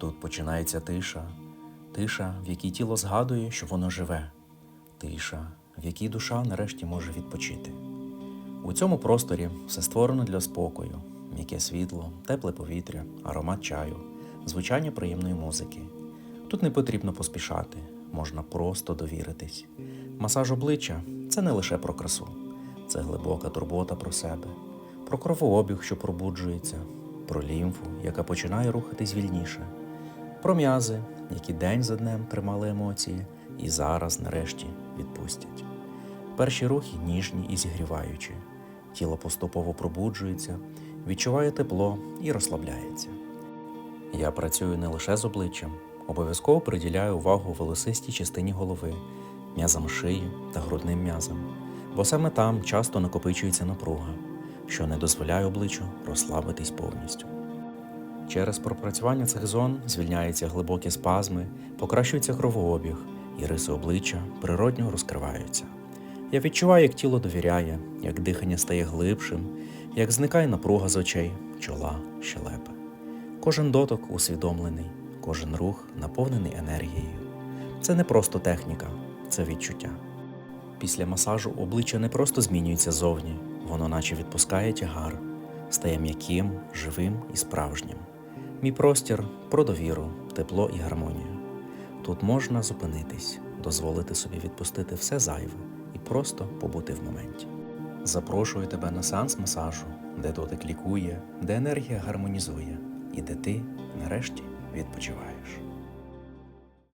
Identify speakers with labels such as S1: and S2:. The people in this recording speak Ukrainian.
S1: Тут починається тиша, тиша, в якій тіло згадує, що воно живе, тиша, в якій душа нарешті може відпочити. У цьому просторі все створено для спокою, м'яке світло, тепле повітря, аромат чаю, звучання приємної музики. Тут не потрібно поспішати, можна просто довіритись. Масаж обличчя це не лише про красу, це глибока турбота про себе, про кровообіг, що пробуджується, про лімфу, яка починає рухатись вільніше, про м'язи, які день за днем тримали емоції і зараз, нарешті, відпустять. Перші рухи ніжні і зігріваючі. Тіло поступово пробуджується, відчуває тепло і розслабляється. Я працюю не лише з обличчям, обов'язково приділяю увагу волосистій частині голови, м'язам шиї та грудним м'язам, бо саме там часто накопичується напруга, що не дозволяє обличчю розслабитись повністю. Через пропрацювання цих зон звільняються глибокі спазми, покращується кровообіг, і риси обличчя природньо розкриваються. Я відчуваю, як тіло довіряє, як дихання стає глибшим, як зникає напруга з очей, чола, щелепи. Кожен доток усвідомлений, кожен рух наповнений енергією. Це не просто техніка, це відчуття. Після масажу обличчя не просто змінюється зовні, воно наче відпускає тягар, стає м'яким, живим і справжнім. Мій простір про довіру, тепло і гармонію. Тут можна зупинитись, дозволити собі відпустити все зайве і просто побути в моменті. Запрошую тебе на сеанс масажу, де дотик лікує, де енергія гармонізує і де ти нарешті відпочиваєш.